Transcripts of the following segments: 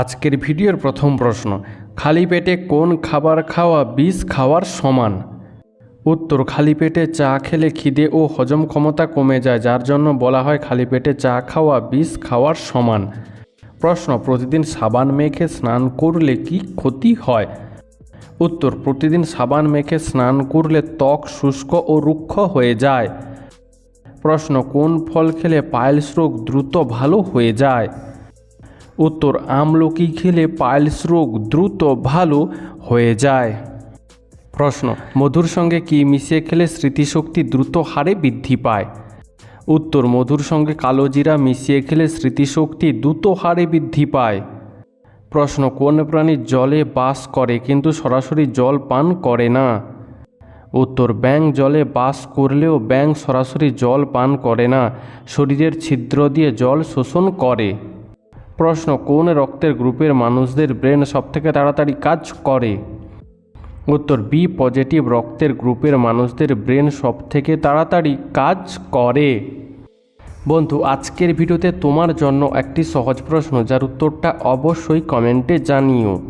আজকের ভিডিওর প্রথম প্রশ্ন, খালি পেটে কোন খাবার খাওয়া বিষ খাওয়ার সমান? উত্তর, খালি পেটে চা খেলে খিদে ও হজম ক্ষমতা কমে যায়, যার জন্য বলা হয় খালি পেটে চা খাওয়া বিষ খাওয়ার সমান। প্রশ্ন, প্রতিদিন সাবান মেখে স্নান করলে কি ক্ষতি হয়? উত্তর, প্রতিদিন সাবান মেখে স্নান করলে ত্বক শুষ্ক ও রুক্ষ হয়ে যায়। প্রশ্ন, কোন ফল খেলে পাইলস রোগ দ্রুত ভালো হয়ে যায়? উত্তর আমলকি খেলে পাইলস রোগ দ্রুত ভালো হয়ে যায়। প্রশ্ন, মধুর সঙ্গে কি মিশিয়ে খেলে স্মৃতিশক্তি দ্রুত হারে বৃদ্ধি পায়? উত্তর, মধুর সঙ্গে কালো জিরা মিশিয়ে খেলে স্মৃতিশক্তি দ্রুত হারে বৃদ্ধি পায়। প্রশ্ন, কোন প্রাণী জলে বাস করে কিন্তু সরাসরি জল পান করে না? উত্তর ব্যাং জলে বাস করলেও ব্যাং সরাসরি জল পান করে না, শরীরের ছিদ্র দিয়ে জল শোষণ করে। প্রশ্ন, কোন রক্তের গ্রুপের মানুষদের ব্রেন সবথেকে তাড়াতাড়ি কাজ করে? উত্তর, বি, পজিটিভ রক্তের গ্রুপের মানুষদের ব্রেন সবথেকে তাড়াতাড়ি কাজ করে। বন্ধু, আজকের ভিডিওতে তোমার জন্য একটি সহজ প্রশ্ন, যার উত্তরটা অবশ্যই কমেন্টে জানিও।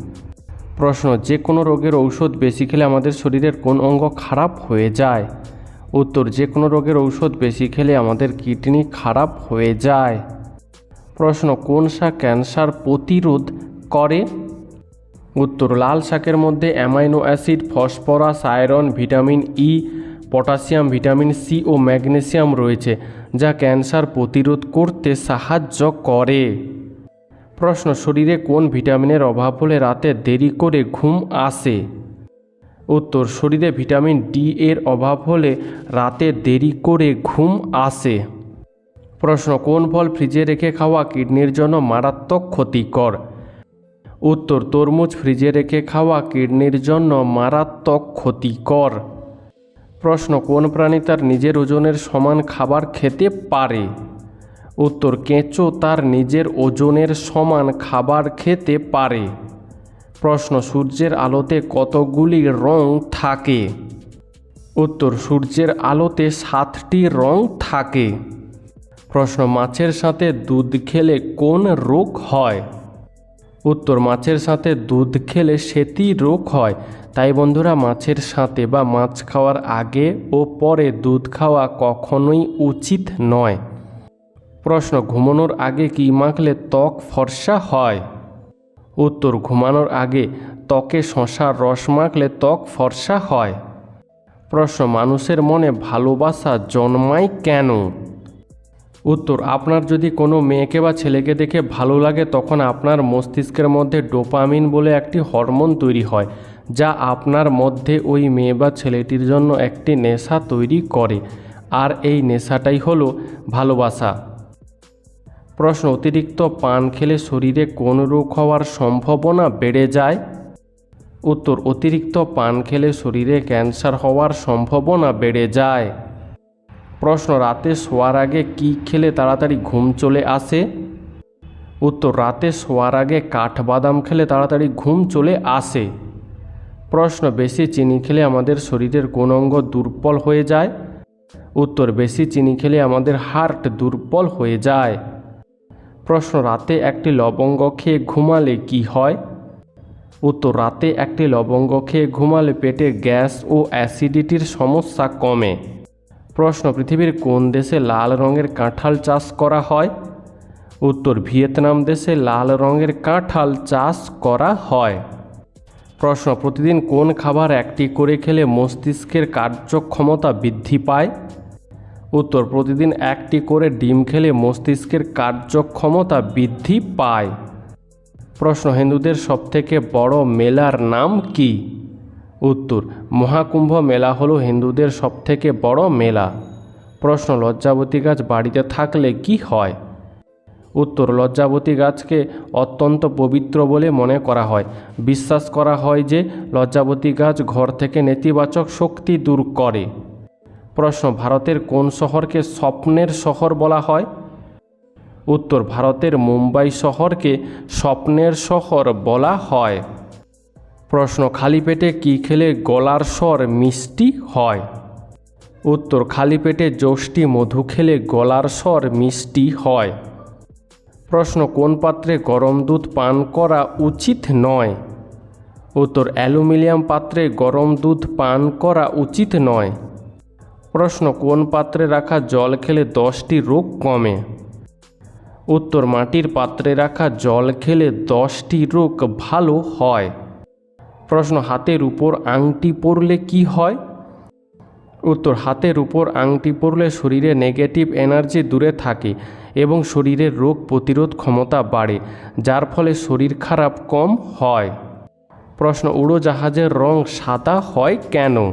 প্রশ্ন যে কোনো রোগের ঔষধ বেশি খেলে আমাদের শরীরের কোন অঙ্গ খারাপ হয়ে যায়? উত্তর যে কোনো রোগের ঔষধ বেশি খেলে আমাদের কিডনি খারাপ হয়ে যায়। প্রশ্ন, কোন শাক ক্যান্সার প্রতিরোধ করে? উত্তর, লাল শাকের মধ্যে amino acid, phosphorus, iron, vitamin E potassium, vitamin C ও ম্যাগনেসিয়াম রয়েছে, যা ক্যান্সার প্রতিরোধ করতে সাহায্য করে। প্রশ্ন, শরীরে কোন ভিটামিনের অভাব হলে রাতে দেরি করে ঘুম আসে? উত্তর, শরীরে ভিটামিন ডি এর অভাব হলে রাতে দেরি করে ঘুম আসে। প্রশ্ন, কোন ফল ফ্রিজে রেখে খাওয়া কিডনির জন্য মারাত্মক ক্ষতিকর? উত্তর, তরমুজ ফ্রিজে রেখে খাওয়া কিডনির জন্য মারাত্মক ক্ষতিকর। প্রশ্ন, কোন প্রাণী তার নিজের ওজনের সমান খাবার খেতে পারে? উত্তর, কেঁচো তার নিজের ওজনের সমান খাবার খেতে পারে। প্রশ্ন, সূর্যের আলোতে কতগুলি রং থাকে? উত্তর, সূর্যের আলোতে সাতটি রং থাকে। প্রশ্ন, মাছের সাথে দুধ খেলে কোন রোগ হয়? উত্তর, মাছের সাথে দুধ খেলে সেতি রোগ হয়। তাই বন্ধুরা, মাছের সাথে বা মাছ খাওয়ার আগে ও পরে দুধ খাওয়া কখনোই উচিত নয়। প্রশ্ন, ঘুমানোর আগে কি মাখলে ত্বক ফর্সা হয়? উত্তর, ঘুমানোর আগে ত্বকে শশার রস মাখলে ত্বক ফর্সা হয়। প্রশ্ন, মানুষের মনে ভালোবাসা জন্মায় কেন? উত্তর, আপনার যদি কোনো মেয়েকে বা ছেলেকে দেখে ভালো লাগে, তখন আপনার মস্তিষ্কের মধ্যে ডোপামিন বলে একটি হরমোন তৈরি হয়, যা আপনার মধ্যে ওই মেয়ে বা ছেলেটির জন্য একটি নেশা তৈরি করে। আর এই নেশাটাই হলো ভালোবাসা। প্রশ্ন, অতিরিক্ত পান খেলে শরীরে কোন রোগ হওয়ার সম্ভাবনা বেড়ে যায়? উত্তর, অতিরিক্ত পান খেলে শরীরে ক্যান্সার হওয়ার সম্ভাবনা বেড়ে যায়। প্রশ্ন, রাতে শোয়ার আগে কি খেলে তাড়াতাড়ি ঘুম চলে আসে? উত্তর, রাতে শোয়ার আগে কাঠবাদাম খেলে তাড়াতাড়ি ঘুম চলে আসে। প্রশ্ন, বেশি চিনি খেলে আমাদের শরীরের কোন অঙ্গ দুর্বল হয়ে যায়? উত্তর, বেশি চিনি খেলে আমাদের হার্ট দুর্বল হয়ে যায়। প্রশ্ন, রাতে একটি লবঙ্গ খেয়ে ঘুমালে কি হয়? উত্তর, রাতে একটি লবঙ্গ খেয়ে ঘুমালে পেটে গ্যাস ও অ্যাসিডিটির সমস্যা কমে। প্রশ্ন, পৃথিবীর কোন দেশে লাল রঙের কাঁঠাল চাষ করা হয়? উত্তর, ভিয়েতনাম দেশে লাল রঙের কাঁঠাল চাষ করা হয়। প্রশ্ন, প্রতিদিন কোন খাবার একটি করে খেলে মস্তিষ্কের কার্যক্ষমতা বৃদ্ধি পায়? উত্তর, প্রতিদিন একটি করে ডিম খেলে মস্তিষ্কের কার্যক্ষমতা বৃদ্ধি পায়। প্রশ্ন, হিন্দুদের সবথেকে বড় মেলার নাম কি? উত্তর, মহাকুম্ভ মেলা হলো হিন্দুদের সবথেকে বড় মেলা। প্রশ্ন, লজ্জাবতী গাছ বাড়িতে থাকলে কি হয়? উত্তর, লজ্জাবতী গাছকে অত্যন্ত পবিত্র বলে মনে করা হয়। বিশ্বাস করা হয় যে লজ্জাবতী গাছ ঘর থেকে নেতিবাচক শক্তি দূর করে। প্রশ্ন, ভারতের কোন শহরকে স্বপ্নের শহর বলা হয়? উত্তর, ভারতের মুম্বাই শহরকে স্বপ্নের শহর বলা হয়। প্রশ্ন, খালি পেটে কি খেলে গলার স্বর মিষ্টি হয়? উত্তর, খালি পেটে যষ্টি মধু খেলে গলার স্বর মিষ্টি হয়। প্রশ্ন, কোন পাত্রে গরম দুধ পান করা উচিত নয়? উত্তর, অ্যালুমিনিয়াম পাত্রে গরম দুধ পান করা উচিত নয়। প্রশ্ন, কোন পাত্রে রাখা জল খেলে দশটি রোগ কমে? উত্তর, মাটির পাত্রে রাখা জল খেলে দশটি রোগ ভালো হয়। প্রশ্ন, হাতের উপর আংটি পরলে কি হয়? উত্তর, হাতের উপর আংটি পরলে শরীরে নেগেটিভ এনার্জি দূরে থাকে এবং শরীরের রোগ প্রতিরোধ ক্ষমতা বাড়ে, যার ফলে শরীর খারাপ কম হয়। প্রশ্ন, উড়োজাহাজের রং সাদা হয় কেন?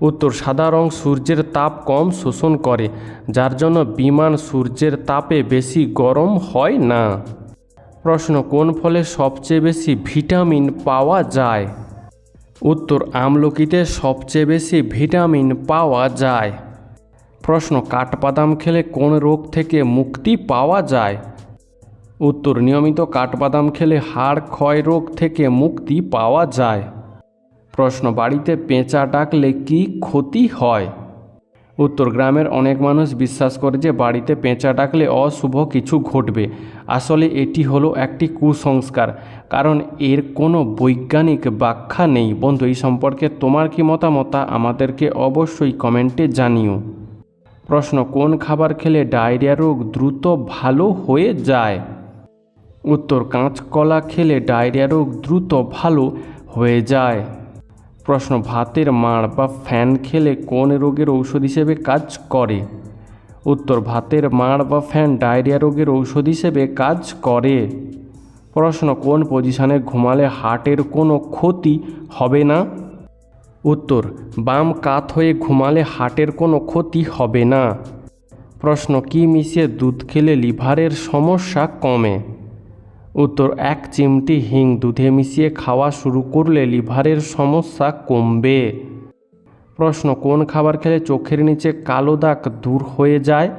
উত্তর, সাদা রং সূর্যের তাপ কম শোষণ করে, যার জন্য বিমান সূর্যের তাপে বেশি গরম হয় না। প্রশ্ন, কোন ফলে সবচেয়ে বেশি ভিটামিন পাওয়া যায়? উত্তর, আমলকিতে সবচেয়ে বেশি ভিটামিন পাওয়া যায়। প্রশ্ন, কাঠবাদাম খেলে কোন রোগ থেকে মুক্তি পাওয়া যায়? উত্তর, নিয়মিত কাঠবাদাম খেলে হাড় ক্ষয় রোগ থেকে মুক্তি পাওয়া যায়। প্রশ্ন, বাড়িতে পেঁচা ডাকলে কি ক্ষতি হয়? উত্তর গ্রামের অনেক মানুষ বিশ্বাস করে যে বাড়িতে পেঁচা ডাকলে অশুভ কিছু ঘটবে। আসলে এটি হলো একটি কুসংস্কার, কারণ এর কোনো বৈজ্ঞানিক ব্যাখ্যা নেই। বন্ধু, এই সম্পর্কে তোমার কি মতামত আমাদেরকে অবশ্যই কমেন্টে জানিও। প্রশ্ন, কোন খাবার খেলে ডায়রিয়া রোগ দ্রুত ভালো হয়ে যায়? উত্তর, কাঁচকলা খেলে ডায়রিয়া রোগ দ্রুত ভালো হয়ে যায়। প্রশ্ন, ভাতের মাড় বা ফ্যান খেলে কোন রোগের ঔষধ হিসেবে কাজ করে? উত্তর, ভাতের মাড় বা ফ্যান ডায়রিয়া রোগের ঔষধ হিসেবে কাজ করে। প্রশ্ন, কোন পজিশনে ঘুমালে হার্টের কোনো ক্ষতি হবে না? উত্তর, বাম কাত হয়ে ঘুমালে হার্টের কোনো ক্ষতি হবে না। প্রশ্ন, কি মিশিয়ে দুধ খেলে লিভারের সমস্যা কমে? উত্তর, এক চিমটি হিং দুধে মিশিয়ে খাওয়া শুরু করলে লিভারের সমস্যা কমবে। প্রশ্ন, কোন খাবার খেলে চোখের নিচে কালো দাগ দূর হয়ে যায়?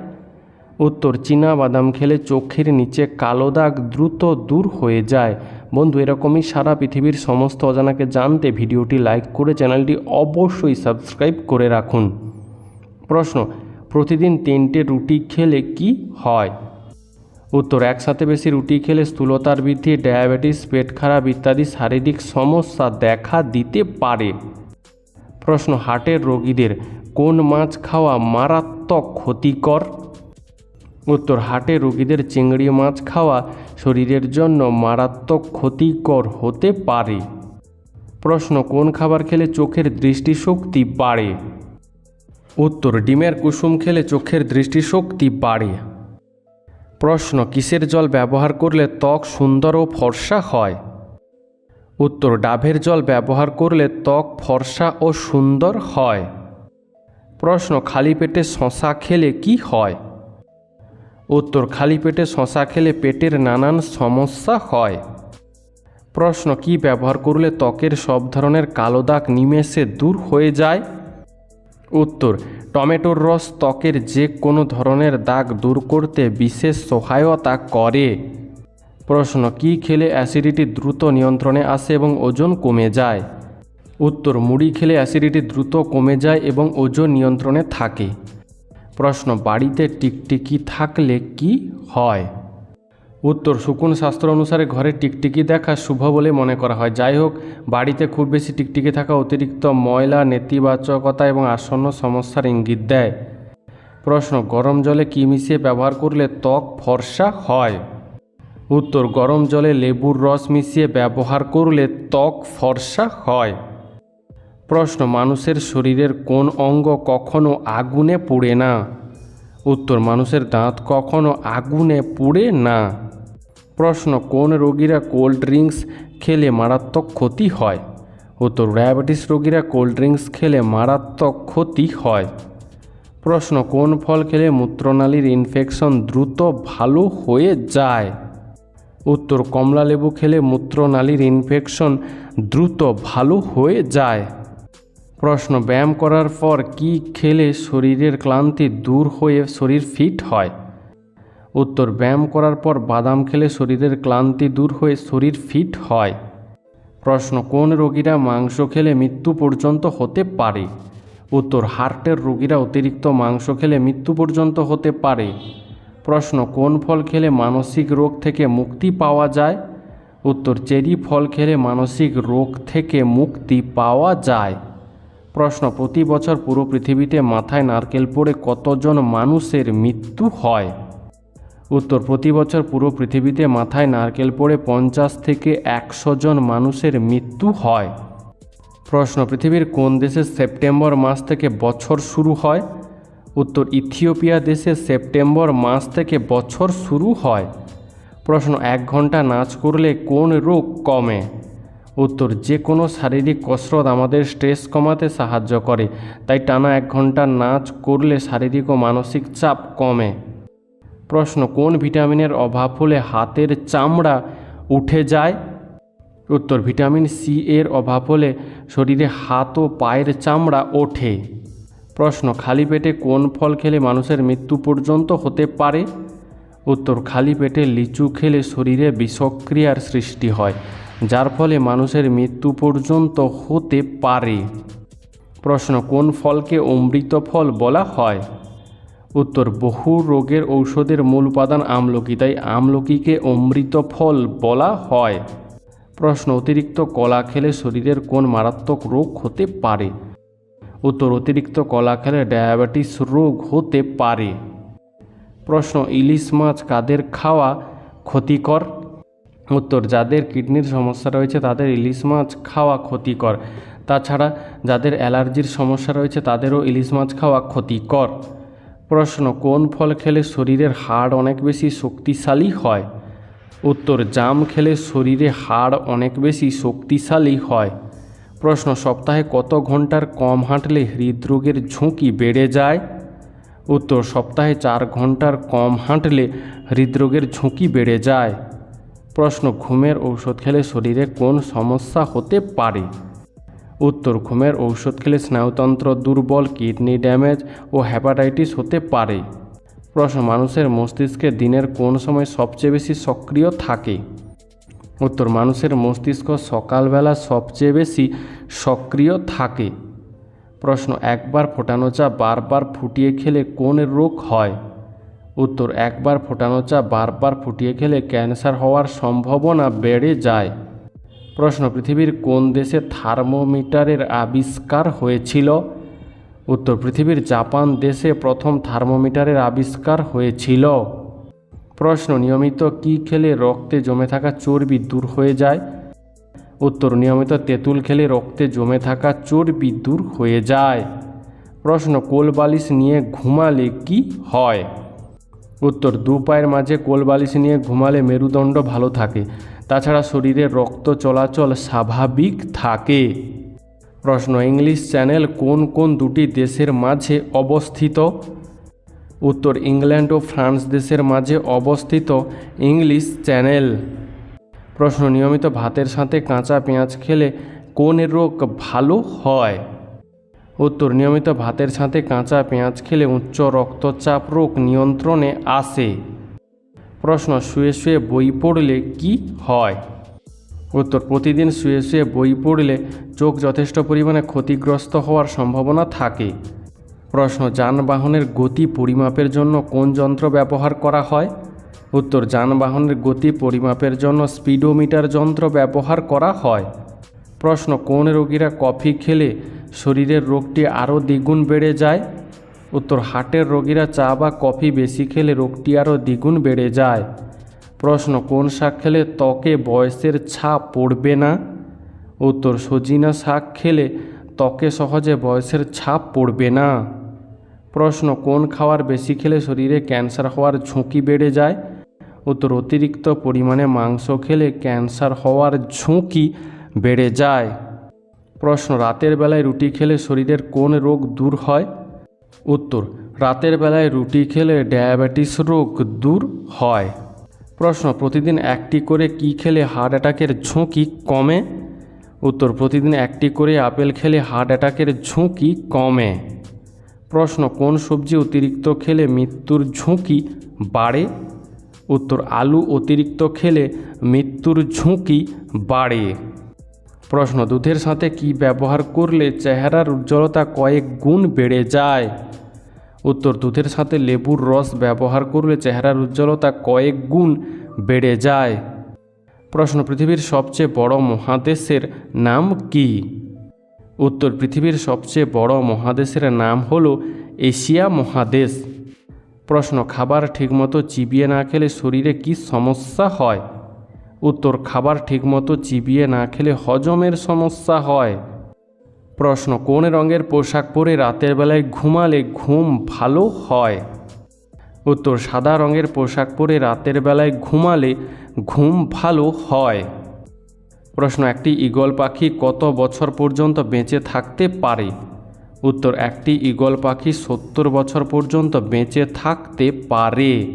উত্তর, চীনা বাদাম খেলে চোখের নিচে কালো দাগ দ্রুত দূর হয়ে যায়। বন্ধু, এরকমই সারা পৃথিবীর সমস্ত অজানাকে জানতে ভিডিওটি লাইক করে চ্যানেলটি অবশ্যই সাবস্ক্রাইব করে রাখুন। প্রশ্ন, প্রতিদিন তিনটে রুটি খেলে কি হয়? উত্তর, একসাথে বেশি রুটি খেলে স্থূলতার বৃদ্ধি, ডায়াবেটিস, পেট খারাপ ইত্যাদি শারীরিক সমস্যা দেখা দিতে পারে। প্রশ্ন, হার্টের রোগীদের কোন মাছ খাওয়া মারাত্মক ক্ষতিকর? উত্তর হাটে রোগীদের চিংড়ি মাছ খাওয়া শরীরের জন্য মারাত্মক ক্ষতিকর হতে পারে। প্রশ্ন, কোন খাবার খেলে চোখের দৃষ্টিশক্তি বাড়ে? উত্তর, ডিমের কুসুম খেলে চোখের দৃষ্টিশক্তি বাড়ে। প্রশ্ন, কিসের জল ব্যবহার করলে ত্বক সুন্দর ও ফর্সা হয়? উত্তর ডাভের জল ব্যবহার করলে ত্বক ফর্সা ও সুন্দর হয়। প্রশ্ন, খালি পেটে শশা খেলে কি হয়? উত্তর, খালি পেটে শশা খেলে পেটের নানান সমস্যা হয়। প্রশ্ন, কি ব্যবহার করলে ত্বকের সব ধরনের কালো দাগ নিমেষে দূর হয়ে যায়? উত্তর, টমেটোর রস ত্বকের যে কোনো ধরনের দাগ দূর করতে বিশেষ সহায়তা করে। প্রশ্ন, কি খেলে অ্যাসিডিটি দ্রুত নিয়ন্ত্রণে আসে এবং ওজন কমে যায়? উত্তর, মুড়ি খেলে অ্যাসিডিটি দ্রুত কমে যায় এবং ওজন নিয়ন্ত্রণে থাকে। প্রশ্ন, বাড়িতে টিকটিকি থাকলে কি হয়? উত্তর শকুন শাস্ত্র অনুসারে ঘরে টিকটিকি দেখা শুভ বলে মনে করা হয়। যাই হোক, বাড়িতে খুব বেশি টিকটিকি থাকা অতিরিক্ত ময়লা, নেতিবাচকতা এবং আসন্ন সমস্যার ইঙ্গিত দেয়। প্রশ্ন, গরম জলে কি মিশিয়ে ব্যবহার করলে ত্বক ফর্সা হয়? উত্তর, গরম জলে লেবুর রস মিশিয়ে ব্যবহার করলে ত্বক ফর্সা হয়। প্রশ্ন, মানুষের শরীরের কোন অঙ্গ কখনো আগুনে পুড়ে না? উত্তর, মানুষের দাঁত কখনো আগুনে পুড়ে না। প্রশ্ন, কোন রোগীরা কোল্ড ড্রিঙ্কস খেলে মারাত্মক ক্ষতি হয়? উত্তর, ডায়াবেটিস রোগীরা কোল্ড ড্রিঙ্কস খেলে মারাত্মক ক্ষতি হয়। প্রশ্ন, কোন ফল খেলে মূত্রনালীর ইনফেকশন দ্রুত ভালো হয়ে যায়? উত্তর, কমলা লেবু খেলে মূত্রনালীর ইনফেকশন দ্রুত ভালো হয়ে যায়। প্রশ্ন, ব্যায়াম করার পর কি খেলে শরীরের ক্লান্তি দূর হয়ে শরীর ফিট হয়? উত্তর, ব্যায়াম করার পর বাদাম খেলে শরীরের ক্লান্তি দূর হয়ে শরীর ফিট হয়। প্রশ্ন, কোন রোগীরা মাংস খেলে মৃত্যু পর্যন্ত হতে পারে? উত্তর, হার্টের রোগীরা অতিরিক্ত মাংস খেলে মৃত্যু পর্যন্ত হতে পারে। প্রশ্ন, কোন ফল খেলে মানসিক রোগ থেকে মুক্তি পাওয়া যায়? উত্তর, চেরি ফল খেলে মানসিক রোগ থেকে মুক্তি পাওয়া যায়। প্রশ্ন, প্রতি বছর পুরো পৃথিবীতে মাথায় নারকেল পড়ে কতজন মানুষের মৃত্যু হয়? উত্তর, প্রতি বছর পুরো পৃথিবীতে মাথায় নারকেল পড়ে পঞ্চাশ থেকে একশো জন মানুষের মৃত্যু হয়। প্রশ্ন, পৃথিবীর কোন দেশে সেপ্টেম্বর মাস থেকে বছর শুরু হয়? উত্তর, ইথিওপিয়া দেশে সেপ্টেম্বর মাস থেকে বছর শুরু হয়। প্রশ্ন, এক ঘণ্টা নাচ করলে কোন রোগ কমে? উত্তর, যে কোনো শারীরিক কসরত আমাদের স্ট্রেস কমাতে সাহায্য করে, তাই টানা এক ঘণ্টা নাচ করলে শারীরিক ও মানসিক চাপ কমে। প্রশ্ন, কোন ভিটামিনের অভাব হলে হাতের চামড়া উঠে যায়? উত্তর, ভিটামিন সি এর অভাব হলে শরীরে হাত ও পায়ের চামড়া ওঠে। প্রশ্ন, খালি পেটে কোন ফল খেলে মানুষের মৃত্যু পর্যন্ত হতে পারে? উত্তর, খালি পেটে লিচু খেলে শরীরে বিষক্রিয়ার সৃষ্টি হয়, যার ফলে মানুষের মৃত্যু পর্যন্ত হতে পারে। প্রশ্ন, কোন ফলকে অমৃত ফল বলা হয়? উত্তর, বহু রোগের ঔষধের মূল উপাদান আমলকি, তাই আমলকিকে অমৃত ফল বলা হয়। প্রশ্ন, অতিরিক্ত কলা খেলে শরীরের কোন মারাত্মক রোগ হতে পারে? উত্তর, অতিরিক্ত কলা খেলে ডায়াবেটিস রোগ হতে পারে। প্রশ্ন, ইলিশ মাছ কাদের খাওয়া ক্ষতিকর? উত্তর, যাদের কিডনির সমস্যা রয়েছে তাদের ইলিশ মাছ খাওয়া ক্ষতিকর। তাছাড়া, যাদের অ্যালার্জির সমস্যা রয়েছে তাদেরও ইলিশ মাছ খাওয়া ক্ষতিকর। প্রশ্ন, কোন ফল খেলে শরীরের হাড় অনেক বেশি শক্তিশালী হয়? উত্তর, জাম খেলে শরীরে হাড় অনেক বেশি শক্তিশালী হয়। প্রশ্ন, সপ্তাহে কত ঘণ্টার কম হাঁটলে হৃদরোগের ঝুঁকি বেড়ে যায়? উত্তর, সপ্তাহে চার ঘণ্টার কম হাঁটলে হৃদরোগের ঝুঁকি বেড়ে যায়। প্রশ্ন, ঘুমের ঔষধ খেলে শরীরে কোন সমস্যা হতে পারে? উত্তর ঘুমের ঔষধ খেলে স্নায়ুতন্ত্র দুর্বল, কিডনি ড্যামেজ ও হ্যাপাটাইটিস হতে পারে। প্রশ্ন, মানুষের মস্তিষ্কে দিনের কোন সময় সবচেয়ে বেশি সক্রিয় থাকে? উত্তর, মানুষের মস্তিষ্ক সকালবেলা সবচেয়ে বেশি সক্রিয় থাকে। প্রশ্ন, একবার ফোটানো চা বারবার ফুটিয়ে খেলে কোন রোগ হয়? উত্তর, একবার ফোটানো চা বারবার ফুটিয়ে খেলে ক্যান্সার হওয়ার সম্ভাবনা বেড়ে যায়। প্রশ্ন, পৃথিবীর কোন দেশে থার্মোমিটারের আবিষ্কার হয়েছিল? উত্তর, পৃথিবীর জাপান দেশে প্রথম থার্মোমিটারের আবিষ্কার হয়েছিল। প্রশ্ন, নিয়মিত কি খেলে রক্তে জমে থাকা চর্বি দূর হয়ে যায়? উত্তর, নিয়মিত তেঁতুল খেলে রক্তে জমে থাকা চর্বি দূর হয়ে যায়। প্রশ্ন কোলবালিশ নিয়ে ঘুমালে কি হয়? উত্তর, দু পায়ের মাঝে কোলবালিশ নিয়ে ঘুমালে মেরুদণ্ড ভালো থাকে। তাছাড়া শরীরে রক্ত চলাচল স্বাভাবিক থাকে। প্রশ্ন, ইংলিশ চ্যানেল কোন কোন দুটি দেশের মাঝে অবস্থিত? উত্তর, ইংল্যান্ড ও ফ্রান্স দেশের মাঝে অবস্থিত ইংলিশ চ্যানেল। প্রশ্ন, নিয়মিত ভাতের সাথে কাঁচা পেঁয়াজ খেলে কোন রোগ ভালো হয়? উত্তর, নিয়মিত ভাতের সাথে কাঁচা পেঁয়াজ খেলে উচ্চ রক্তচাপ রোগ নিয়ন্ত্রণে আসে। প্রশ্ন, শুয়ে শুয়ে বই পড়লে কি হয়? উত্তর, প্রতিদিন শুয়ে শুয়ে বই পড়লে চোখ যথেষ্ট পরিমাণে ক্ষতিগ্রস্ত হওয়ার সম্ভাবনা থাকে। প্রশ্ন, যানবাহনের গতি পরিমাপের জন্য কোন যন্ত্র ব্যবহার করা হয়? উত্তর, যানবাহনের গতি পরিমাপের জন্য স্পিডোমিটার যন্ত্র ব্যবহার করা হয়। প্রশ্ন, কোন রোগীরা কফি খেলে শরীরের রোগটি আরও দ্বিগুণ বেড়ে যায়? উত্তর হার্টের রোগীরা চা বা কফি বেশি খেলে রোগটি আরও দ্বিগুণ বেড়ে যায়। প্রশ্ন, কোন শাক খেলে ত্বকে বয়সের ছাপ পড়বে না? উত্তর, সজিনা শাক খেলে ত্বকে সহজে বয়সের ছাপ পড়বে না। প্রশ্ন, কোন খাবার বেশি খেলে শরীরে ক্যান্সার হওয়ার ঝুঁকি বেড়ে যায়? উত্তর, অতিরিক্ত পরিমাণে মাংস খেলে ক্যান্সার হওয়ার ঝুঁকি বেড়ে যায়। প্রশ্ন, রাতের বেলায় রুটি খেলে শরীরের কোন রোগ দূর হয়? উত্তর, রাতের বেলায় রুটি খেলে ডায়াবেটিস রোগ দূর হয়। প্রশ্ন, প্রতিদিন একটি করে কি খেলে হার্ট অ্যাটাকের ঝুঁকি কমে? উত্তর, প্রতিদিন একটি করে আপেল খেলে হার্ট অ্যাটাকের ঝুঁকি কমে। প্রশ্ন, কোন সবজি অতিরিক্ত খেলে মৃত্যুর ঝুঁকি বাড়ে? উত্তর, আলু অতিরিক্ত খেলে মৃত্যুর ঝুঁকি বাড়ে। প্রশ্ন, দুধের সাথে কি ব্যবহার করলে চেহারার উজ্জ্বলতা কয়েক গুণ বেড়ে যায়? উত্তর, দুধের সাথে লেবুর রস ব্যবহার করলে চেহারার উজ্জ্বলতা কয়েক গুণ বেড়ে যায়। প্রশ্ন, পৃথিবীর সবচেয়ে বড় মহাদেশের নাম কি? উত্তর, পৃথিবীর সবচেয়ে বড় মহাদেশের নাম হল এশিয়া মহাদেশ। প্রশ্ন, খাবার ঠিকমতো চিবিয়ে না খেলে শরীরে কি সমস্যা হয়? উত্তর, খাবার ঠিকমতো চিবিয়ে না খেলে হজমের সমস্যা হয়। প্রশ্ন, কোন রঙের পোশাক পরে রাতের বেলায় ঘুমালে ঘুম ভালো হয়? উত্তর, সাদা রঙের পোশাক পরে রাতের বেলায় ঘুমালে ঘুম ভালো হয়। প্রশ্ন, একটি ঈগল পাখি কত বছর পর্যন্ত বেঁচে থাকতে পারে? উত্তর, একটি ঈগল পাখি সত্তর বছর পর্যন্ত বেঁচে থাকতে পারে।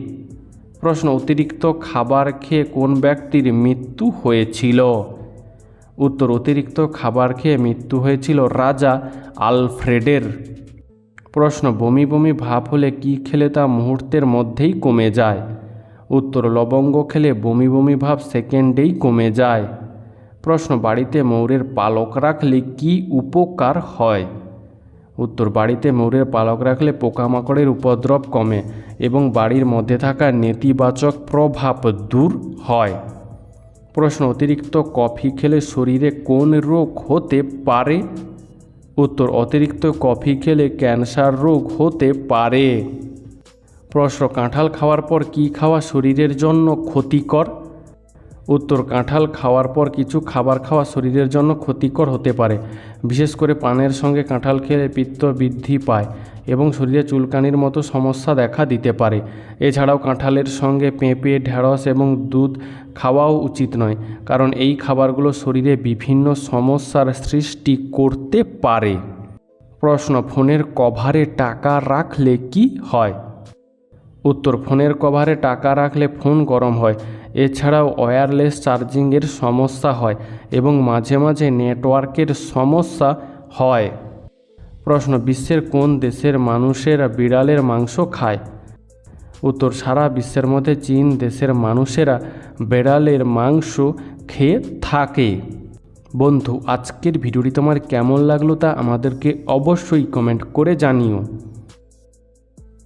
প্রশ্ন, অতিরিক্ত খাবার খেয়ে কোন ব্যক্তির মৃত্যু হয়েছিল? উত্তর, অতিরিক্ত খাবার খেয়ে মৃত্যু হয়েছিল রাজা আলফ্রেডের। প্রশ্ন, বমি বমি ভাব হলে কি খেলে তা মুহূর্তের মধ্যেই কমে যায়? উত্তর, লবঙ্গ খেলে বমি বমি ভাব সেকেন্ডেই কমে যায়। প্রশ্ন, বাড়িতে ময়ূরের পালক রাখলে কি উপকার হয়? উত্তর, বাড়িতে ময়ূরের পালক রাখলে পোকামাকড়ের উপদ্রব কমে। এবং বাড়ির মধ্যে থাকা নেতিবাচক প্রভাব দূর হয়। প্রশ্ন, অতিরিক্ত কফি খেলে শরীরে কোন রোগ হতে পারে? উত্তর, অতিরিক্ত কফি খেলে ক্যান্সার রোগ হতে পারে। প্রশ্ন, কাঁঠাল খাওয়ার পর কি খাওয়া শরীরের জন্য ক্ষতিকর? উত্তর, কাঁঠাল খাওয়ার পর কিছু খাবার খাওয়া শরীরের জন্য ক্ষতিকর হতে পারে। বিশেষ করে পানের সঙ্গে কাঁঠাল খেলে পিত্ত বৃদ্ধি পায় এবং শরীরে চুলকানির মতো সমস্যা দেখা দিতে পারে। এছাড়াও কাঁঠালের সঙ্গে পেঁপে, ঢেঁড়স এবং দুধ খাওয়াও উচিত নয়, কারণ এই খাবারগুলো শরীরে বিভিন্ন সমস্যার সৃষ্টি করতে পারে। প্রশ্ন, ফোনের কভারে টাকা রাখলে কি হয়? উত্তর, ফোনের কভারে টাকা রাখলে ফোন গরম হয়। এছাড়াও ওয়্যারলেস চার্জিংয়ের সমস্যা হয় এবং মাঝে মাঝে নেটওয়ার্কের সমস্যা হয়। প্রশ্ন, বিশ্বের কোন দেশের মানুষেরা বিড়ালের মাংস খায়? উত্তর, সারা বিশ্বের মধ্যে চীন দেশের মানুষেরা বিড়ালের মাংস খেয়ে থাকে। বন্ধু, আজকের ভিডিওটি তোমার কেমন লাগল তা আমাদেরকে অবশ্যই কমেন্ট করে জানিও।